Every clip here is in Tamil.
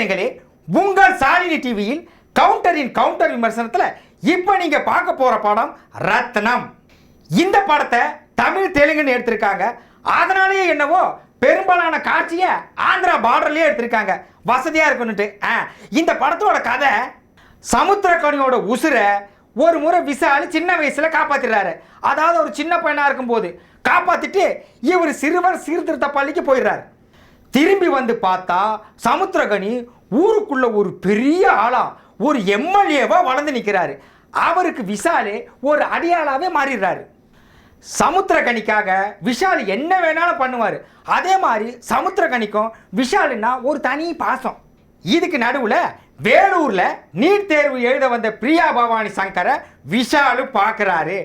மகாஜனங்களே உங்கள் சாலினி டிவியில் கவுண்டரின் கவுண்டர் விமர்சனத்தில் இப்போ நீங்க பார்க்க போற படம் ரத்னம். இந்த படத்தை தமிழ் தெலுங்குன்னு எடுத்திருக்காங்க. அதனாலேயே என்னவோ பெரும்பாலான காட்சியை ஆந்திரா பார்டர்லயே எடுத்திருக்காங்க. வசதியா இருக்குன்னுட்டு. ஆ, இந்த படத்தோட கதை சமுத்திரக்கனியோட உசுரை ஒரு முறை விசால் சின்ன வயசுல காப்பாத்திடுறாரு. அதாவது ஒரு சின்ன பையனாக இருக்கும்போது காப்பாத்திட்டு இவர் சிறுவர் சீர்திருத்த பள்ளிக்கு போயிடுறாரு. திரும்பி வந்து பார்த்தா சமுத்திரகனி ஊருக்குள்ள ஒரு பெரிய ஆளா ஒரு எம்எல்ஏவா வளர்ந்து நிற்கிறாரு அவருக்கு விஷாலே ஒரு அடியாளாவே மாறிடுறாரு. சமுத்திரகனிக்காக விஷால் என்ன வேணாலும் பண்ணுவார். அதே மாதிரி சமுத்திரகனிக்கும் விஷாலுன்னா ஒரு தனி பாசம். இதுக்கு நடுவில் வேலூரில் நீட் தேர்வு எழுத வந்த பிரியா பவானி சங்கரை விஷாலு பார்க்குறாரு.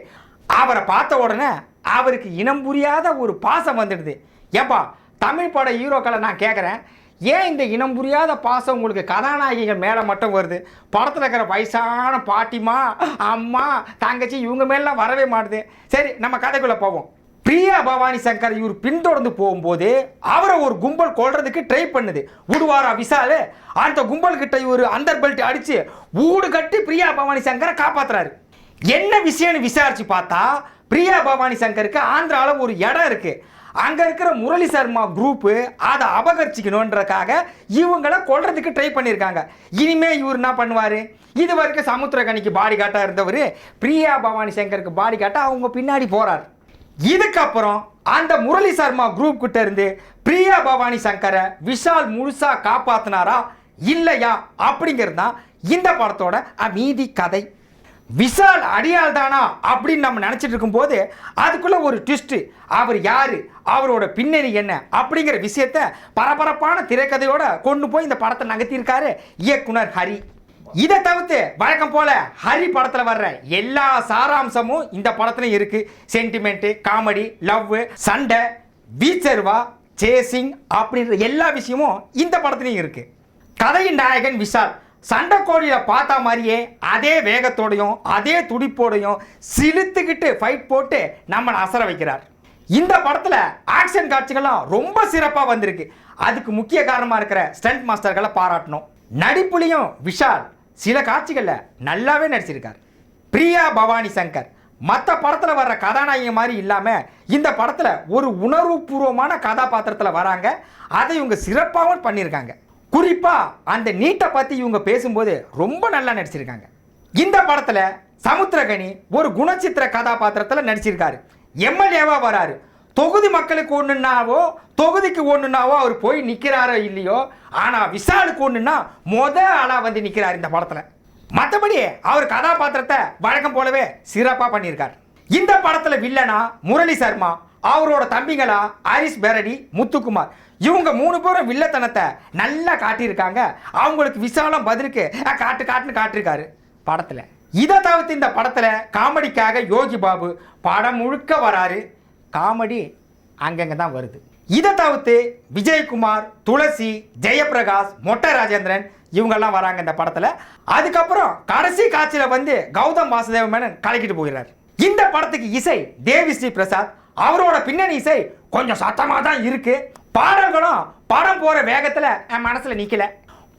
அவரை பார்த்த உடனே அவருக்கு இனம் புரியாத ஒரு பாசம் வந்துடுது. ஏப்பா தமிழ் பட ஹீரோக்களை நான் கேட்குறேன் ஏன் இந்த இனம் புரியாத பாசம் உங்களுக்கு கதாநாயகிகள் மேலே மட்டும் வருது? படத்தில் இருக்கிற வயசான பாட்டிமா அம்மா தங்கச்சி இவங்க மேலாம் வரவே மாட்டுது. சரி நம்ம கதைக்குள்ளே போவோம். பிரியா பவானி சங்கர் இவர் பின்தொடர்ந்து போகும்போது அவரை ஒரு கும்பல் கொள்றதுக்கு ட்ரை பண்ணுது. விடுவாரா விசாலு? அந்த கும்பல் கிட்ட இவர் அந்தர் பெல்ட் அடிச்சு ஊடு கட்டி பிரியா பவானி சங்கரை காப்பாத்துறாரு. என்ன விஷயம்னு விசாரிச்சு பார்த்தா பிரியா பவானி சங்கருக்கு ஆந்திராவில் ஒரு இடம் இருக்குது அங்கே இருக்கிற முரளி சர்மா குரூப்பு அதை அபகரிச்சிக்கணுன்றக்காக இவங்கள கொல்றதுக்கு ட்ரை பண்ணியிருக்காங்க இனிமே இவர் என்ன பண்ணுவார்? இது வரைக்கும் சமுத்திரகனிக்கு பாடி காட்டாக இருந்தவர் பிரியா பவானி சங்கருக்கு பாடி காட்டாக அவங்க பின்னாடி போகிறார் இதுக்கப்புறம் அந்த முரளி சர்மா குரூப் கிட்ட இருந்து பிரியா பவானி சங்கரை விஷால் முழுசாக காப்பாத்தினாரா? இல்லையா? அப்படிங்கிறது தான் இந்த படத்தோட அமீதி கதை. விஷால் அடியால் தானா அப்படின்னு நம்ம நினச்சிட்டு இருக்கும்போது அதுக்குள்ள ஒரு ட்விஸ்ட்டு அவர் யார்? அவரோட பின்னணி என்ன? அப்படிங்கிற விஷயத்த பரபரப்பான திரைக்கதையோட கொண்டு போய் இந்த படத்தை நகர்த்தியிருக்காரு இயக்குனர் ஹரி. இதை தவிர்த்து வழக்கம் போல ஹரி படத்தில் வர்ற எல்லா சாராம்சமும் இந்த படத்துலையும் இருக்கு. சென்டிமெண்ட் காமெடி லவ் சண்டை வீச்சர்வா சேசிங் அப்படின்ற எல்லா விஷயமும் இந்த படத்துலையும் இருக்கு. கதையின் நாயகன் விஷால் சண்டை கோழியை பார்த்தா மாதிரியே அதே வேகத்தோடையும் அதே துடிப்போடையும் சிலுத்துக்கிட்டு ஃபைட் போட்டு நம்மளை அசர வைக்கிறார். இந்த படத்தில் ஆக்ஷன் காட்சிகள்லாம் ரொம்ப சிறப்பாக வந்திருக்கு. அதுக்கு முக்கிய காரணமாக இருக்கிற ஸ்டண்ட் மாஸ்டர்களை பாராட்டணும். நடிப்புலையும் விஷால் சில காட்சிகளில் நல்லாவே நடிச்சிருக்கார். பிரியா பவானி சங்கர் மற்ற படத்தில் வர்ற கதாநாயகி மாதிரி இல்லாமல் இந்த படத்தில் ஒரு உணர்வுபூர்வமான கதாபாத்திரத்தில் வராங்க. அதை இவங்க சிறப்பாகவும் பண்ணியிருக்காங்க. குறிப்பாக அந்த நீட்டை பற்றி இவங்க பேசும்போது ரொம்ப நல்லா நடிச்சிருக்காங்க. இந்த படத்தில் சமுத்திரகனி ஒரு குணச்சித்திர கதாபாத்திரத்தில் நடிச்சிருக்காரு. எம்எல்ஏவா வராரு. தொகுதி மக்களுக்கு ஒன்றுனாவோ தொகுதிக்கு ஒன்றுனாவோ அவர் போய் நிற்கிறாரோ இல்லையோ ஆனால் விஷாலுக்கு ஒன்றுனா மொத ஆளாக வந்து நிற்கிறார் இந்த படத்தில். மற்றபடி அவர் கதாபாத்திரத்தை வழக்கம் போலவே சிறப்பாக பண்ணியிருக்கார். இந்த படத்தில் வில்லனா முரளி சர்மா அவரோட தம்பிங்களா ஹரிஷ் பெரடி முத்துக்குமார். இவங்க மூணு பேரும் வில்லத்தனத்தை நல்லா காட்டியிருக்காங்க. அவங்களுக்கு விசாலம் பதிலுக்கு காட்டு காட்டுன்னு காட்டியிருக்காரு. படத்தில். இதை தவிர்த்து இந்த படத்தில் காமெடிக்காக யோகி பாபு படம் முழுக்க வராரு. காமெடி அங்கங்கே தான் வருது. இதை தவிர்த்து விஜயகுமார் துளசி ஜெயபிரகாஷ் மொட்டை ராஜேந்திரன் இவங்கெல்லாம் வராங்க இந்த படத்தில். அதுக்கப்புறம் கடைசி காட்சியில் வந்து கௌதம் வாசுதேவ மேனன் கலக்கிட்டு போகிறார் இந்த படத்துக்கு இசை தேவி ஸ்ரீ பிரசாத் அவரோட பின்னணி இசை கொஞ்சம் சத்தமாக தான் இருக்குது பாடல்களும் படம் போற வேகத்தில் என் மனசில் நிற்கல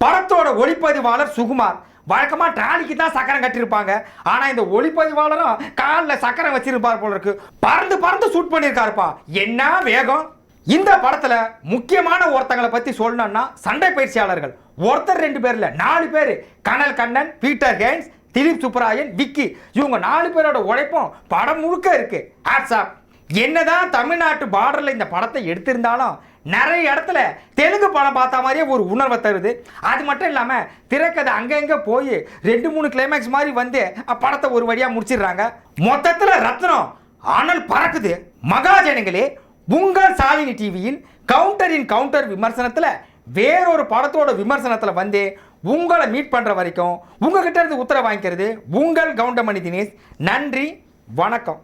படத்தோட ஒளிப்பதிவாளர் சுகுமார். வழக்கமாக ட்ராலிக்கு தான் சக்கரம் கட்டியிருப்பாங்க ஆனால் இந்த ஒளிப்பதிவாளரும் காலில் சக்கரம் வச்சிருப்பார் போல இருக்கு. பறந்து பறந்து ஷூட் பண்ணியிருக்காருப்பா என்ன வேகம்? இந்த படத்தில் முக்கியமான ஒருத்தங்களை பற்றி சொல்லணும்னா சண்டை பயிற்சியாளர்கள். ஒருத்தர் ரெண்டு பேரில் நாலு பேர். Kanal Kannan Peter Hans Dileep Subbarayan Vicky. இவங்க நாலு பேரோட உழைப்பும் படம் முழுக்க இருக்கு. ஆட்ஸாப் என்னதான் தமிழ்நாட்டு பார்டரில் இந்த படத்தை எடுத்திருந்தாலும் நிறைய இடத்துல தெலுங்கு படம் பார்த்த மாதிரியே ஒரு உணர்வை தருது. அது மட்டும் இல்லாமல் திரைக்கதை அங்கங்கே போய் ரெண்டு மூணு கிளைமேக்ஸ் மாதிரி வந்து படத்தை ஒரு வழியாக முடிச்சிடுறாங்க. மொத்தத்தில் ரத்னம் ஆனால் பறக்குது. மகாஜனங்களே உங்கள் சாலினி டிவியின் கவுண்டரின் கவுண்டர் விமர்சனத்தில் வேறொரு படத்தோட விமர்சனத்தில் வந்து உங்களை மீட் பண்ணுற வரைக்கும் உங்ககிட்ட இருந்து உத்தரவு வாங்கிக்கிறது உங்கள் கவுண்டமணி தினேஷ். நன்றி வணக்கம்.